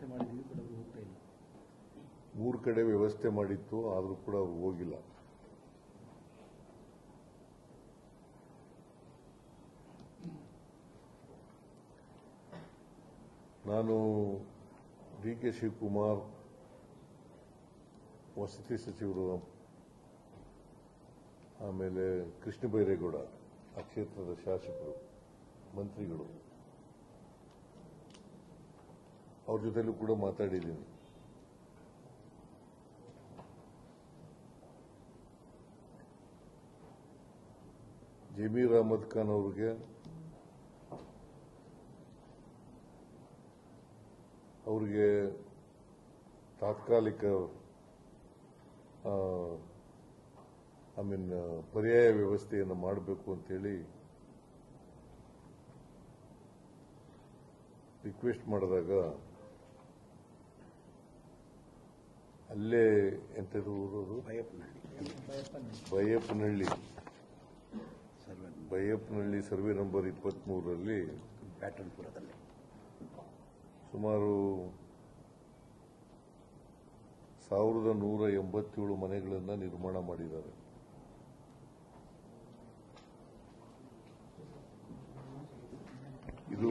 ವ್ಯವಸ್ಥೆ ಕೂಡ ಅವರು ಹೋಗ್ತಾ ಮೂರು ಕಡೆ ವ್ಯವಸ್ಥೆ ಮಾಡಿತ್ತು, ಆದರೂ ಕೂಡ ಅವ್ರು ಹೋಗಿಲ್ಲ. ನಾನು ಡಿ ಕೆ ಶಿವಕುಮಾರ್, ವಸತಿ ಸಚಿವರು, ಆಮೇಲೆ ಕೃಷ್ಣ ಬೈರೇಗೌಡ, ಆ ಕ್ಷೇತ್ರದ ಶಾಸಕರು, ಮಂತ್ರಿಗಳು. ಅವ್ರ ಜೊತೆಲೂ ಕೂಡ ಮಾತಾಡಿದ್ದೀನಿ. ಜಮೀರ್ ಅಹಮದ್ ಖಾನ್ ಅವ್ರಿಗೆ ಅವ್ರಿಗೆ ತಾತ್ಕಾಲಿಕ ಐ ಮೀನ್, ಪರ್ಯಾಯ ವ್ಯವಸ್ಥೆಯನ್ನು ಮಾಡಬೇಕು ಅಂತೇಳಿ ರಿಕ್ವೆಸ್ಟ್ ಮಾಡಿದಾಗ ಅಲ್ಲೇ ಎಂಥದ್ದು Byappanahalli Byappanahalli. Survey Byappanahalli survey number ಇಪ್ಪತ್ತ್ಮೂರರಲ್ಲಿ ಪ್ಯಾಟರ್ನ್ಪುರದಲ್ಲಿ ಸುಮಾರು ಸಾವಿರದ ನೂರ ಎಂಬತ್ತೇಳು ಮನೆಗಳನ್ನು ನಿರ್ಮಾಣ ಮಾಡಿದ್ದಾರೆ. ಇದು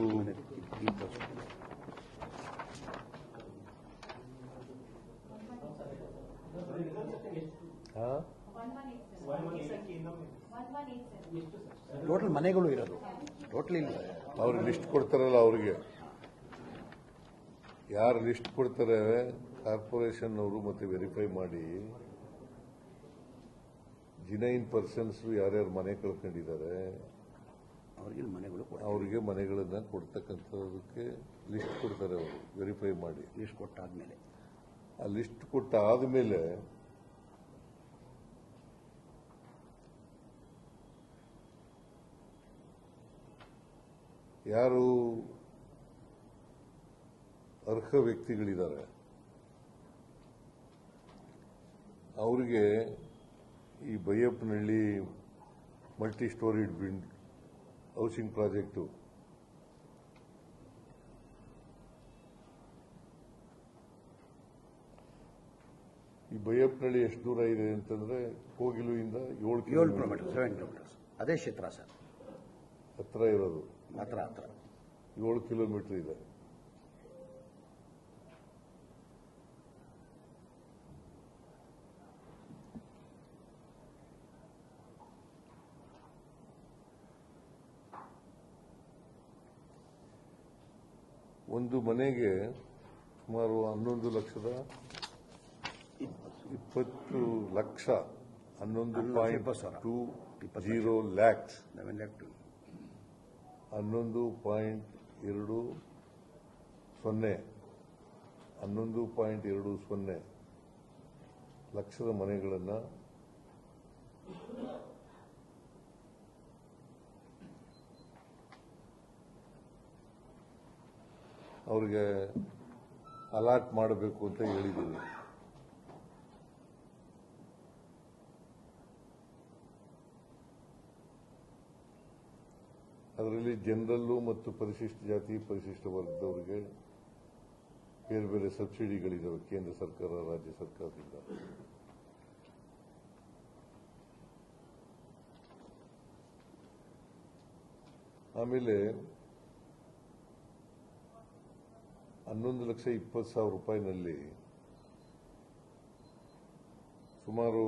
ಟೋಟಲ್ ಮನೆಗಳು ಇರೋದು. ಟೋಟಲ್ ಇಲ್ಲ. ಅವ್ರಿಗೆ ಲಿಸ್ಟ್ ಕೊಡ್ತಾರಲ್ಲ ಅವರಿಗೆ. ಯಾರು ಲಿಸ್ಟ್ ಕೊಡ್ತಾರೆ ಕಾರ್ಪೊರೇಷನ್ ಅವರು ಮತ್ತೆ ವೆರಿಫೈ ಮಾಡಿ. ಜಿನೈನ್ ಪರ್ಸನ್ಸ್ ಯಾರ್ಯಾರು ಮನೆ ಕಳ್ಕೊಂಡಿದ್ದಾರೆ. ಅವ್ರಿಗೆ ಮನೆಗಳು ಅವರಿಗೆ ಮನೆಗಳನ್ನ ಕೊಡ್ತಕ್ಕಂಥದಕ್ಕೆ ಲಿಸ್ಟ್ ಕೊಡ್ತಾರೆ ಅವರು ವೆರಿಫೈ ಮಾಡಿ. ಲಿಸ್ಟ್ ಕೊಟ್ಟಾದ್ಮೇಲೆ. ಆ ಲಿಸ್ಟ್ ಕೊಟ್ಟ ಆದ್ಮೇಲೆ ಯಾರು ಅರ್ಹ ವ್ಯಕ್ತಿಗಳಿದ್ದಾರೆ? ಅವರಿಗೆ ಈ Byappanahalli multi storied build housing project ಈ ಬೈಯಪ್ಪನಹಳ್ಳಿ ಎಷ್ಟು ದೂರ ಇದೆ ಅಂತಂದ್ರೆ ಕೋಗಿಲುವಿಂದ ಏಳು ಏಳು ಕಿಲೋಮೀಟರ್ ಸೆವೆನ್ ಕಿಲೋಮೀಟರ್ಸ್ ಅದೇ ಕ್ಷೇತ್ರ ಸರ್. ಹತ್ರ ಇರೋದು. ಹತ್ರ ಹತ್ರ. ಏಳು ಕಿಲೋಮೀಟರ್ ಇದೆ. ಒಂದು ಮನೆಗೆ ಸುಮಾರು ಹನ್ನೊಂದು ಲಕ್ಷದ ಇಪ್ಪತ್ತು ಲಕ್ಷ ಹನ್ನೊಂದು point. Two zero lakhs. Eleven lakh two. ಹನ್ನೊಂದು ಪಾಯಿಂಟ್ ಎರಡು ಸೊನ್ನೆ. ಹನ್ನೊಂದು ಪಾಯಿಂಟ್ ಎರಡು ಸೊನ್ನೆ ಲಕ್ಷದ ಮನೆಗಳನ್ನು ಅವರಿಗೆ ಅಲಾಟ್ ಮಾಡಬೇಕು ಅಂತ ಹೇಳಿದ್ದೀವಿ. ಅದರಲ್ಲಿ ಜನರಲ್ಲು ಮತ್ತು ಪರಿಶಿಷ್ಟ ಜಾತಿ, ಪರಿಶಿಷ್ಟ ವರ್ಗದವರಿಗೆ ಬೇರೆ ಬೇರೆ ಸಬ್ಸಿಡಿಗಳಿದ್ದಾವೆ ಕೇಂದ್ರ ಸರ್ಕಾರ, ರಾಜ್ಯ ಸರ್ಕಾರದಿಂದ. ಆಮೇಲೆ ಹನ್ನೊಂದು ಲಕ್ಷ ಇಪ್ಪತ್ತು ಸಾವಿರ ರೂಪಾಯಿನಲ್ಲಿ ಸುಮಾರು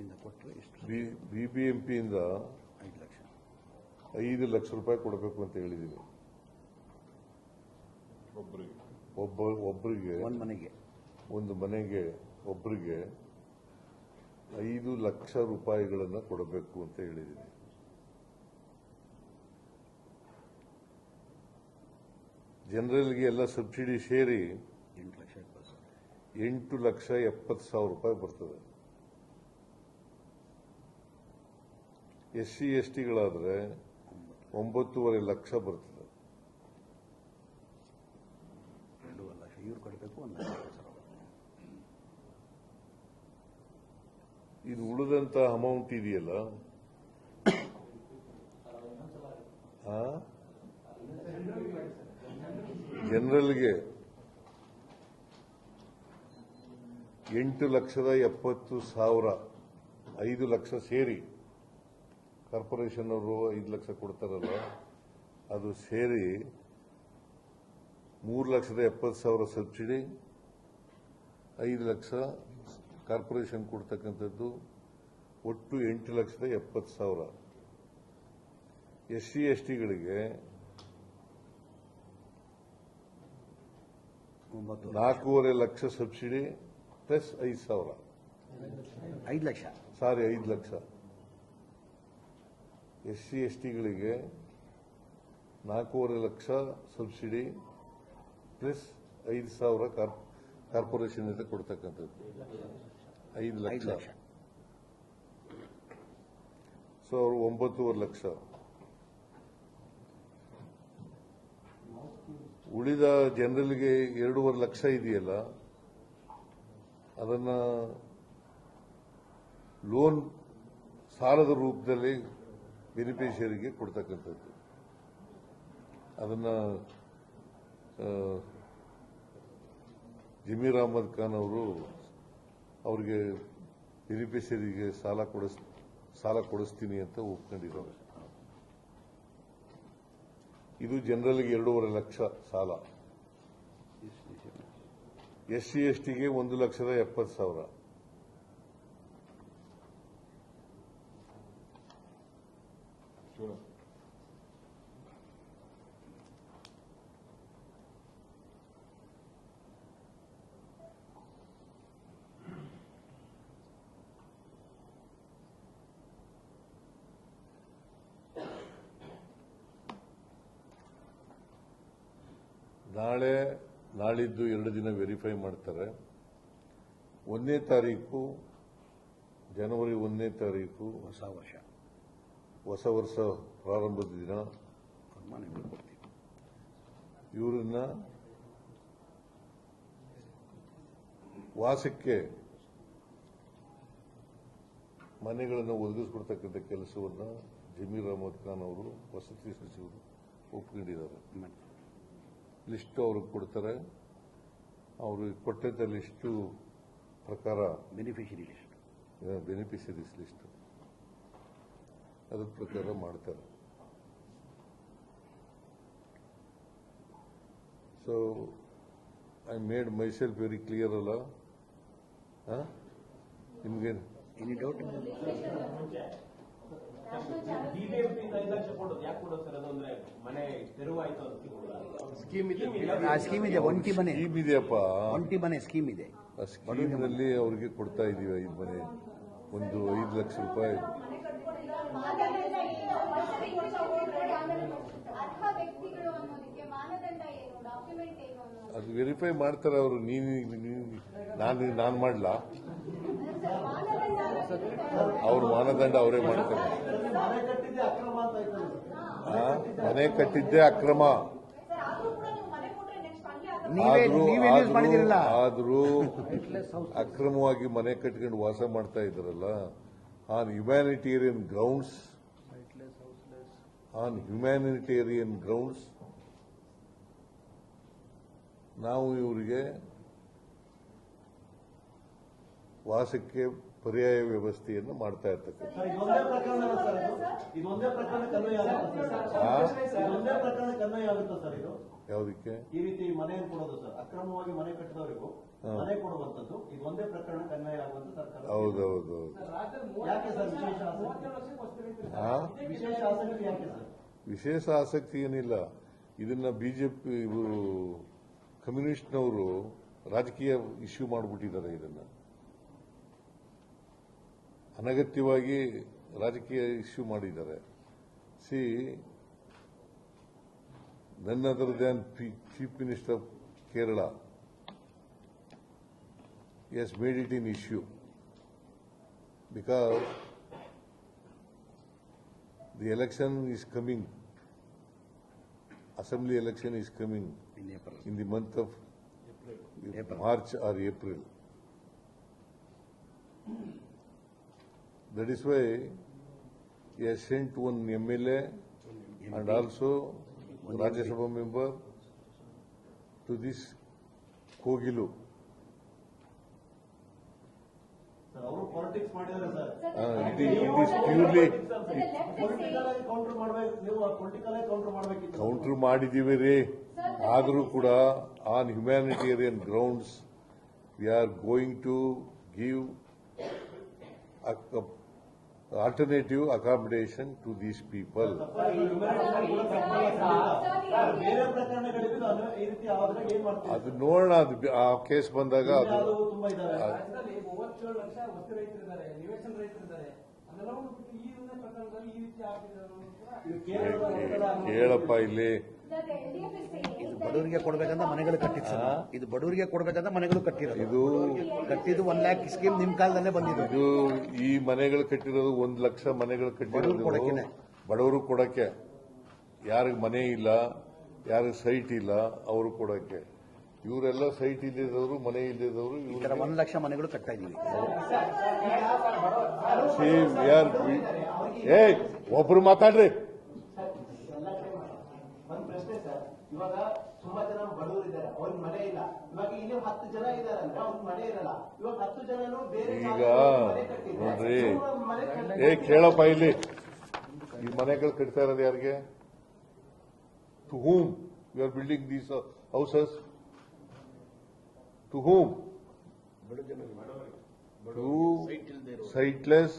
ಬಿಬಿಎಂಪಿಯಿಂದ ಕೊಟ್ಟರೆ ಎಷ್ಟು ಬಿಬಿಎಂಪಿಯಿಂದ ಐದು ಲಕ್ಷ. ಐದು ಲಕ್ಷ ರೂಪಾಯಿ ಕೊಡಬೇಕು ಅಂತ ಹೇಳಿದ್ದೀನಿ ಒಬ್ಬ ಒಬ್ಬರಿಗೆ ಒಂದು ಮನೆಗೆ. ಒಂದು ಮನೆಗೆ ಒಬ್ಬರಿಗೆ ಐದು ಲಕ್ಷ ರೂಪಾಯಿಗಳನ್ನು ಕೊಡಬೇಕು ಅಂತ ಹೇಳಿದ್ದೀನಿ ಜನರಲ್ಗೆ ಎಲ್ಲ ಸಬ್ಸಿಡಿ ಸೇರಿ ಎಂಟು ಲಕ್ಷ ಎಂಟು ಲಕ್ಷ ಎಪ್ಪತ್ತು ಸಾವಿರ ರೂಪಾಯಿ ಬರ್ತದೆ. ಎಸ್ ಸಿ ಎಸ್ ಟಿಗಳಾದರೆ ಒಂಬತ್ತೂವರೆ ಲಕ್ಷ ಬರ್ತದೆ ಇವ್ರು. ಇದು ಉಳಿದಂತ ಅಮೌಂಟ್ ಇದೆಯಲ್ಲ? ಜನರಲ್ಗೆ ಎಂಟು ಲಕ್ಷದ ಎಪ್ಪತ್ತು ಸಾವಿರ ಐದು ಲಕ್ಷ ಸೇರಿ ಕಾರ್ಪೊರೇಷನ್ ಅವರು ಐದು ಲಕ್ಷ ಕೊಡ್ತಾರಲ್ಲ ಅದು ಸೇರಿ ಮೂರು ಲಕ್ಷದ ಎಪ್ಪತ್ತು ಸಾವಿರ ಸಬ್ಸಿಡಿ ಐದು ಲಕ್ಷ ಕಾರ್ಪೊರೇಷನ್ ಕೊಡ್ತಕ್ಕಂಥದ್ದು ಒಟ್ಟು ಎಂಟು ಲಕ್ಷದ ಎಪ್ಪತ್ತು ಸಾವಿರ. ಎಸ್ ಸಿ ಎಸ್ ಟಿಗಳಿಗೆ ನಾಲ್ಕೂವರೆ ಲಕ್ಷ ಸಬ್ಸಿಡಿ ಪ್ಲಸ್ ಐದು ಸಾವಿರ. ಐದು ಲಕ್ಷ. ಸಾರಿ ಐದು ಲಕ್ಷ. ಎಸ್ ಸಿ ಎಸ್ ಟಿಗಳಿಗೆ ನಾಲ್ಕೂವರೆ ಲಕ್ಷ ಸಬ್ಸಿಡಿ ಪ್ಲಸ್ ಐದು ಸಾವಿರ ಕಾರ್ಪೊರೇಷನ್ ಇಂದ ಕೊಡ್ತಕ್ಕಂಥದ್ದು. ಐದು ಲಕ್ಷ. ಸೊ ಅವರು ಒಂಬತ್ತೂವರೆ ಲಕ್ಷ. ಉಳಿದ ಜನರಲ್ಗೆ ಎರಡೂವರೆ ಲಕ್ಷ ಇದೆಯಲ್ಲ ಅದನ್ನು ಲೋನ್ ಸಾಲದ ರೂಪದಲ್ಲಿ ಬೆನಿಫಿಷಿಯರಿಗೆ ಕೊಡ್ತಕ್ಕಂಥದ್ದು. ಅದನ್ನ ಜಮೀರ್ ಅಹಮದ್ ಖಾನ್ ಅವರು ಅವರಿಗೆ ಬೆನಿಫಿಷಿಯರಿಗೆ ಸಾಲ ಕೊಡಿಸ್, ಸಾಲ ಕೊಡಿಸ್ತೀನಿ ಅಂತ ಒಪ್ಕೊಂಡಿದ್ದಾರೆ. ಇದು ಜನರಲ್ಗೆ ಎರಡೂವರೆ ಲಕ್ಷ ಸಾಲ. ಎಸ್ ಸಿ ಎಸ್ ಟಿಗೆ ಒಂದು ಲಕ್ಷದ ಎಪ್ಪತ್ತು ಸಾವಿರ. ನಾಳೆ ನಾಳಿದ್ದು ಎರಡು ದಿನ ವೆರಿಫೈ ಮಾಡ್ತಾರೆ. ಒಂದನೇ ತಾರೀಕು ಜನವರಿ ಒಂದನೇ ತಾರೀಕು ಹೊಸ ವರ್ಷ. ಹೊಸ ವರ್ಷ ಪ್ರಾರಂಭದ ದಿನ. ಇವರನ್ನ ವಾಸಕ್ಕೆ ಮನೆಗಳನ್ನು ಒದಗಿಸ್ಕೊಡ್ತಕ್ಕಂಥ ಕೆಲಸವನ್ನು ಜಮೀರ್ ಅಹಮದ್ ಖಾನ್ ಅವರು ವಸತಿ ಸಚಿವರು ಒಪ್ಕೊಂಡಿದ್ದಾರೆ. ಲಿಸ್ಟ್ ಅವ್ರಿಗೆ ಕೊಡ್ತಾರೆ. ಅವರು ಕೊಟ್ಟಿದ್ದ ಲಿಸ್ಟು ಪ್ರಕಾರ ಬೆನಿಫಿಷರಿ ಲಿಸ್ಟ್. Beneficiaries list. ಅದ್ರ ಪ್ರಕಾರ ಮಾಡ್ತಾರೆ. So I made myself very clear ಅಲ್ಲ? ನಿಮ್ಗೇನು? ಎನಿ ಡೌಟ್ ಸ್ಕೀಮ್ ಇದೆ. ಒಂಟಿ ಮನೆ. ಸ್ಕೀಮ್ ಇದೆಯಪ್ಪ. ಒಂಟಿ ಮನೆ ಸ್ಕೀಮ್ ಇದೆ. ಆ ಸ್ಕೀಮ್ನಲ್ಲಿ ಅವ್ರಿಗೆ ಕೊಡ್ತಾ ಇದೀವಿ ಐದು ಮನೆ. ಒಂದು ಐದು ಲಕ್ಷ ರೂಪಾಯಿ. ಅರ್ಹ ವ್ಯಕ್ತಿಗಳು ಅನ್ನೋದಕ್ಕೆ ಮಾನದಂಡ ಏನು ಡಾಕ್ಯುಮೆಂಟ್ ಏನು ಅನ್ನೋದು ಅದು ವೆರಿಫೈ ಮಾಡ್ತಾರೆ ಅವರು. ನೀನು ನಾನು ನಾನು ಮಾಡ್ಲಾ? ಅವ್ರ ಮಾನದಂಡ ಅವರೇ ಮಾಡ್ತಾರೆ ಆ? ಮನೆ ಕಟ್ಟಿದ್ದೇ ಅಕ್ರಮ ಆದ್ರೂ ಅಕ್ರಮವಾಗಿ ಮನೆ ಕಟ್ಕೊಂಡು ವಾಸ ಮಾಡ್ತಾ ಇದ್ರಲ್ಲ on humanitarian grounds on humanitarian grounds ನಾವು ಇವರಿಗೆ ವಾಸಕ್ಕೆ ಪರ್ಯಾಯ ವ್ಯವಸ್ಥೆಯನ್ನು ಮಾಡ್ತಾ ಇರ್ತಕ್ಕಂಥ ಸರ್ ಇದೊಂದೇ ಪ್ರಕರಣ ಸರ್ ಆ? ಇದೊಂದೇ ಪ್ರಕರಣ ಕನ್ವಯ ಸರ್ ಇದು. ಯಾವುದಕ್ಕೆ? ಈ ರೀತಿ ಮನೆಯನ್ನು ಕೊಡೋದು ಸರ್. ಅಕ್ರಮವಾಗಿ ಮನೆ ಕಟ್ಟಿದವರಿಗೂ ಹಾ. ಮನೆ ಕೊಡುವಂತದ್ದು ಇದೊಂದೇ ಪ್ರಕರಣ ಕನ್ವಯ ಆಗುವಂತ ಸರ್ಕಾರ. ಹೌದೌದು ಯಾಕೆ ಸರ್ ವಿಶೇಷ ಆಸಕ್ತಿ? ಆ? ವಿಶೇಷ ಆಸಕ್ತಿ ಯಾಕೆ ಸರ್? ವಿಶೇಷ ಆಸಕ್ತಿ ಏನಿಲ್ಲ. ಇದನ್ನ ಬಿಜೆಪಿ ಇವರು ಕಮ್ಯುನಿಸ್ಟ್ನವರು ರಾಜಕೀಯ ಇಶ್ಯೂ ಮಾಡಿಬಿಟ್ಟಿದ್ದಾರೆ ಇದನ್ನ. ಅನಗತ್ಯವಾಗಿ ರಾಜಕೀಯ ಇಶ್ಯೂ ಮಾಡಿದ್ದಾರೆ. ಸಿ ನನ್ನ ಅದರ then chief minister of Kerala has made it an issue because the election is coming assembly election is coming in the month of March or April That is why he has sent one MLA and also Rajya Sabha member to this Kogilu. Uh, it is- it is purely counter ಮಾಡಿದ್ದೀವಿ ರೀ. ಆದರೂ ಕೂಡ on humanitarian grounds we are going to give alternative accommodation to these people ಬೇರೆ ಪ್ರಕರಣಗಳಿದ್ದು ಅದು ಈ ರೀತಿ ಆದ್ರೆ ಏನ್ ಮಾಡ್ತೀವಿ ಅದು ನೋಡೋಣ ಅದು ಬಿ- ಆ ಕೇಸ್ ಬಂದಾಗ ಅದು ಅದು ತುಂಬಾ ಇದಾವೆ ರಾಜ್ಯದಲ್ಲಿ ಮೂವತ್ತೇಳು ಲಕ್ಷ ವಸ್ತು ರೈತರಿದ್ದಾರೆ ನಿವೇಶನ ರೈತರಿದ್ದಾರೆ ಅದೆಲ್ಲವನ್ನು ಬಿಟ್ಟು ಈ ಒಂದೇ ಪ್ರಕರಣದಲ್ಲಿ ಈ ರೀತಿ ಆಗ್ತಿದೆ ಅನ್ನೋದು ಕೂಡ ಇದು ಕೇರಳದ ಕೇಳಪ್ಪ ಇಲ್ಲಿ ಬಡವರಿಗೆ ಕೊಡ್ಬೇಕಂತ ಮನೆಗಳು ಕಟ್ಟಿದ್ರು. ಇದು ಬಡವರಿಗೆ ಕೊಡ್ಬೇಕಂತ ಮನೆಗಳು ಕಟ್ಟಿರೋದು. ಇದು ಕಟ್ಟಿದ್ದು ಒನ್ ಲ್ಯಾಕ್ ಸ್ಕೀಮ್ ನಿಮ್ ಕಾಲದಲ್ಲೇ ಬಂದಿದೆ. ಇದು ಈ ಮನೆಗಳು ಕಟ್ಟಿರೋದು ಒಂದ್ ಲಕ್ಷ ಮನೆಗಳು ಕಟ್ಟಿರೋದು. ಕೊಡಕ್ಕೆ ಬಡವರು ಕೊಡಕ್ಕೆ. ಯಾರಿಗೆ ಮನೆ ಇಲ್ಲ ಯಾರಿಗೆ ಸೈಟ್ ಇಲ್ಲ ಅವರು ಕೊಡಕ್ಕೆ. ಇವರೆಲ್ಲ ಸೈಟ್ ಇಲ್ಲದವರು ಮನೆ ಇಲ್ಲದವರು ಒಂದು ಒಂದ್ ಲಕ್ಷ ಮನೆಗಳು ಕಟ್ತಾ ಇದೀವಿ ಏ ಒಬ್ರು ಮಾತಾಡ್ರಿ ಒಂದ್ ಪ್ರಶ್ನೆ ಸರ್ ಇವಾಗ ತುಂಬಾ ಜನ ಬಡವರು ಇದ್ದಾರೆ ಅವ್ರಿಗೆ ಮನೆ ಇಲ್ಲ ಇವಾಗ ಇಲ್ಲಿ ಹತ್ತು ಜನ ಇದ್ದಾರೆ. ಅಂದ್ರೆ ಅವ್ರಿಗೆ ಮನೆ ಇರಲ್ಲ. ಇವಾಗ ಹತ್ತು ಜನನು ಬೇರೆ ಈಗ ಜಾಗದಲ್ಲಿ ಮನೆ ಕಟ್ಟಿದ್ರೆ ನೋಡ್ರಿ ಇವ್ರು ಮನೆ ಕಟ್ಟಿ- ಏ ಕೇಳಪ್ಪ ಇಲ್ಲಿ. ಈ ಮನೆಗಳು ಕಟ್ತಾ ಇರೋದು ಯಾರಿಗೆ? To whom you are building these houses to whom to sightless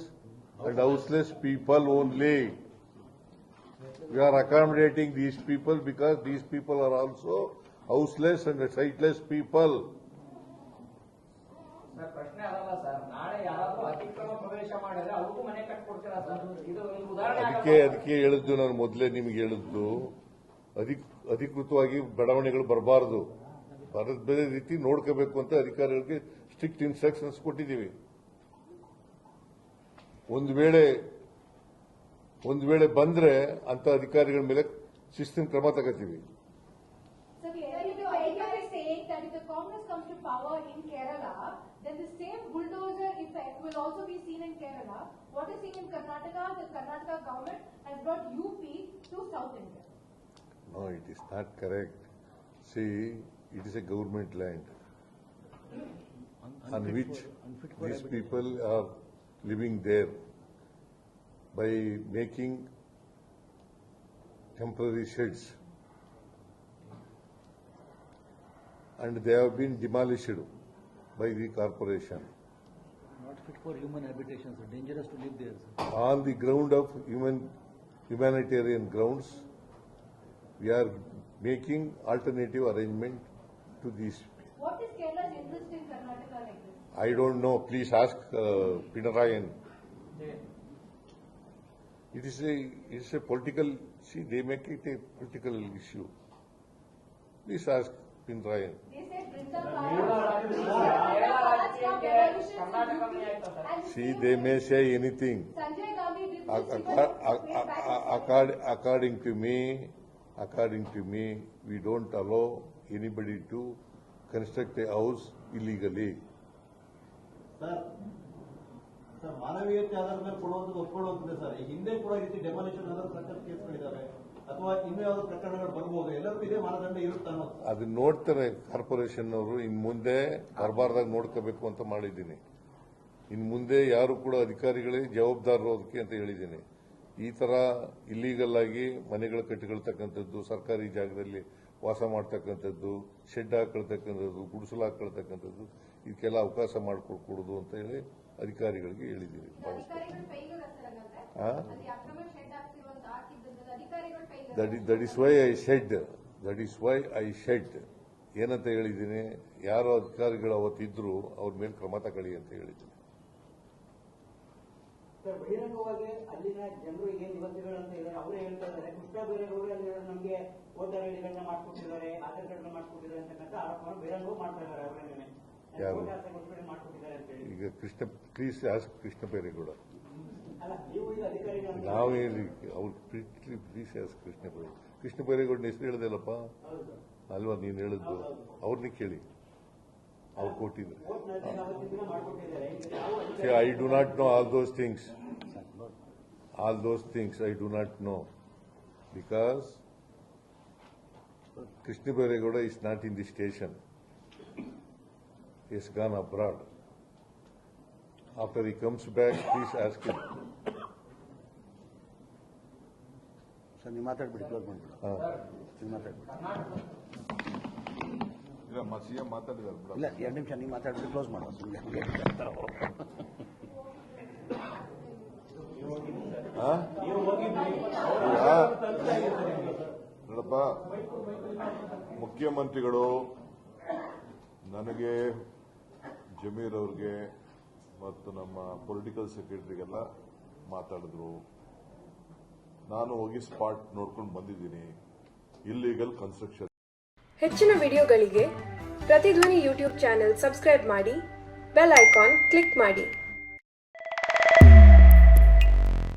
and houseless people only we are accommodating these people because these people are also houseless and sightless people. Sir ಪ್ರಶ್ನೆ ಅದಲ್ಲ ಸರ್. ನಾಳೆ ಯಾರಾದ್ರೂ ಅತಿಕ್ರಮ ಪ್ರವೇಶ ಮಾಡಿದ್ರೆ ಅವ್ರಿಗೂ ಮನೆ ಕಟ್ಕೊಡ್ತೀರಾ sir? ಇದು ಒಂದು ಉದಾಹರಣೆ ಅದಕ್ಕೆ ಅದಕ್ಕೆ ಹೇಳಿದ್ದು ನಾನು ಮೊದಲೇ ನಿಮಗೆ ಹೇಳಿದ್ದು. ಅಧಿಕ್ ಅಧಿಕೃತವಾಗಿ ಬಡಾವಣೆಗಳು ಬರಬಾರದು. ಬರದ ಬೇರೆ ರೀತಿ ನೋಡ್ಕೋಬೇಕು ಅಂತ ಅಧಿಕಾರಿಗಳಿಗೆ ಸ್ಟ್ರಿಕ್ಟ್ ಇನ್ಸ್ಟ್ರಕ್ಷನ್ಸ್ ಕೊಟ್ಟಿದ್ದೀವಿ. ಒಂದು ವೇಳೆ ಒಂದು ವೇಳೆ ಬಂದ್ರೆ ಅಂತ ಅಧಿಕಾರಿಗಳ ಮೇಲೆ ಶಿಸ್ತಿನ ಕ್ರಮ ತಗೋತೀವಿ. So will also be seen in Kerala. What is seen in Karnataka, the Karnataka government has brought UP to South India. No, it is not correct. See, it is a government land on which these people are living there by making temporary sheds. And they have been demolished by the corporation Not fit for human habitation, sir. Dangerous to live there, sir. on the ground of human humanitarian grounds. We are making alternative arrangement to these What is Kerala's interest in Karnataka like this? I don't know. Please ask uh, Pinarayan. It is a it is a political. See, they make it a political issue. Please ask Back in ac- accord- According to me, according to me, we don't allow anybody to construct a house illegally. Sir sir ಮಾನವೀಯತೆ ಆಧಾರದ ಮೇಲೆ ಕೊಡುವಂಥದ್ದು ಒಪ್ಕೊಳ್ಳುವಂತಿದೆ sir ಹಿಂದೆ ಕೂಡ ರೀತಿ demolition ಆದ ಸಖತ್ ಕೇಸ್ಗಳಿದಾವೆ ಅಥವಾ ಇನ್ನೂ ಯಾವ್ದು ಪ್ರಕರಣಗಳು ಬರ್ಬೋದು ಎಲ್ಲರಿಗೂ ಇದೇ ಮಾನದಂಡ ಇರುತ್ತೆ ಅನ್ನೋದು. ಸರ್. ಅದು ನೋಡ್ತಾರೆ ಕಾರ್ಪೊರೇಷನ್ ಅವರು ಇನ್ ಮುಂದೆ ಬರಬಾರ್ದಾಗ ನೋಡ್ಕೋಬೇಕು ಅಂತ ಮಾಡಿದ್ದೀನಿ. ಇನ್ ಮುಂದೆ ಯಾರು ಕೂಡ ಅಧಿಕಾರಿಗಳೇ ಜವಾಬ್ದಾರರು ಅದಕ್ಕೆ ಅಂತ ಹೇಳಿದ್ದೀನಿ. ಈ ತರ ಇಲ್ಲೀಗಲ್ ಆಗಿ ಮನೆಗಳು ಕಟ್ಟಿಕೊಳ್ತಕ್ಕಂಥದ್ದು ಸರ್ಕಾರಿ ಜಾಗದಲ್ಲಿ ವಾಸ ಮಾಡ್ತಕ್ಕಂಥದ್ದು ಶೆಡ್ ಹಾಕೊಳ್ತಕ್ಕಂಥದ್ದು ಗುಡಿಸಲು ಹಾಕೊಳ್ತಕ್ಕಂಥದ್ದು ಇದಕ್ಕೆಲ್ಲ ಅವಕಾಶ ಮಾಡಿಕೊಡ್ಕೊಡುದು ಅಂತ ಹೇಳಿ ಅಧಿಕಾರಿಗಳಿಗೆ ಹೇಳಿದ್ದೀವಿ ಅಧಿಕಾರಿಗಳು ಫೈಲೂರ್ ಸರ್ ಹಂಗಂದ್ರೆ ಆ? ಅಲ್ಲಿ ಅಕ್ರಮ ಶೆಡ್ ಹಾಕ್ತಿರುವಂತ ಹಾಕಿದ್ದಂತ ಅಧಿಕಾರಿಗಳು failure that is that is why I said that is why I said ಏನಂತ ಹೇಳಿದ್ದೀನಿ? ಯಾರು ಅಧಿಕಾರಿಗಳು ಅವತ್ತಿದ್ರು ಅವ್ರ ಮೇಲೆ ಕ್ರಮ ತಗೊಳ್ಳಿ ಅಂತ ಹೇಳಿದ್ದೀನಿ. ಬಹಿರಂಗವಾಗಿ ಅಲ್ಲಿನ ಜನರು ನಿವಾಸಿಗಳು ಅಂತ ಇದ್ದಾರೆ ಅವರೇ ಹೇಳ್ತಾ ಇದ್ದಾರೆ. ಕೃಷ್ಣ ಬೈರೇಗೌಡರು ಅಲ್ಲಿ ನಮಗೆ ವೋಟರ್ ಐಡಿಗಳನ್ನ ಮಾಡ್ಕೊಟ್ಟಿದ್ದಾರೆ ಆಧಾರ್ ಮಾಡ್ಕೊಟ್ಟಿದ್ದಾರೆ ಅಂತಕ್ಕಂಥ ಆರೋಪವನ್ನು ಬಹಿರಂಗವೂ ಮಾಡ್ತಾ ಇದ್ದಾರೆ ಮಾಡ್ಕೊಟ್ಟಿದ್ದಾರೆ ಅಂತ ಹೇಳಿ. ಈಗ ಕೃಷ್ಣ ಪ್ಲೀಸ್ ಆಸ್ಕ್ ಕೃಷ್ಣ ಬೈರೇಗೌಡ. ಅಲ್ಲ ನೀವು ಈಗ ಅಧಿಕಾರಿಗಳು ಅಂತ ನಾವು ಹೇಳಿ ಅವ್ರು ಪ್ಲೀಸ್ ಆಸ್ ಕೃಷ್ಣ ಬೈರೇಗೌಡ ಕೃಷ್ಣ ಬೈರೇಗೌಡನ ಹೆಸರು ಹೇಳ್ದಲ್ಲಪ್ಪ? ಅಲ್ವಾ ನೀನು ಹೇಳಿದ್ದು ಅವ್ರನ್ನ ಕೇಳಿ. ಅವ್ರು ಕೊಟ್ಟಿದ್ರು I do not know all those things all those things I do not know because Krishna Byregowda is not in the station is gone abroad. After he comes back, please ask him. Sir ನೀವು ಮಾತಾಡ್ಬಿಡಿ close ಮಾಡಿಬಿಡು ಹಾ. ನೀವು ಮಾತಾಡ್ಬಿಡಿ ಇಲ್ಲ CM ಮಾತಾಡಿದಾರೆ ಬಿಡ. ಇಲ್ಲ ಎರಡು ನಿಮಿಷ ನೀವು ಮಾತಾಡ್ಬಿಟ್ಟು ಕ್ಲೋಸ್ ಮಾಡುವ ನೋಡಪ್ಪ ಮುಖ್ಯಮಂತ್ರಿಗಳು ನನಗೆ ಜಮೀರ್ ಅವ್ರಿಗೆ ಮತ್ತು ನಮ್ಮ ಪೊಲಿಟಿಕಲ್ ಸೆಕ್ರೆಟರಿಗೆಲ್ಲ ಮಾತಾಡಿದ್ರು. ನಾನು ಹೋಗಿ ಸ್ಪಾಟ್ ನೋಡ್ಕೊಂಡು ಬಂದಿದ್ದೀನಿ. ಇಲ್ಲಿಗಲ್ ಕನ್ಸ್ಟ್ರಕ್ಷನ್ ಹೆಚ್ಚಿನ ವಿಡಿಯೋಗಳಿಗೆ ಪ್ರತಿಧ್ವನಿ ಯೂಟ್ಯೂಬ್ ಚಾನೆಲ್ ಸಬ್ಸ್ಕ್ರೈಬ್ ಮಾಡಿ ಬೆಲ್ ಐಕಾನ್ ಕ್ಲಿಕ್ ಮಾಡಿ.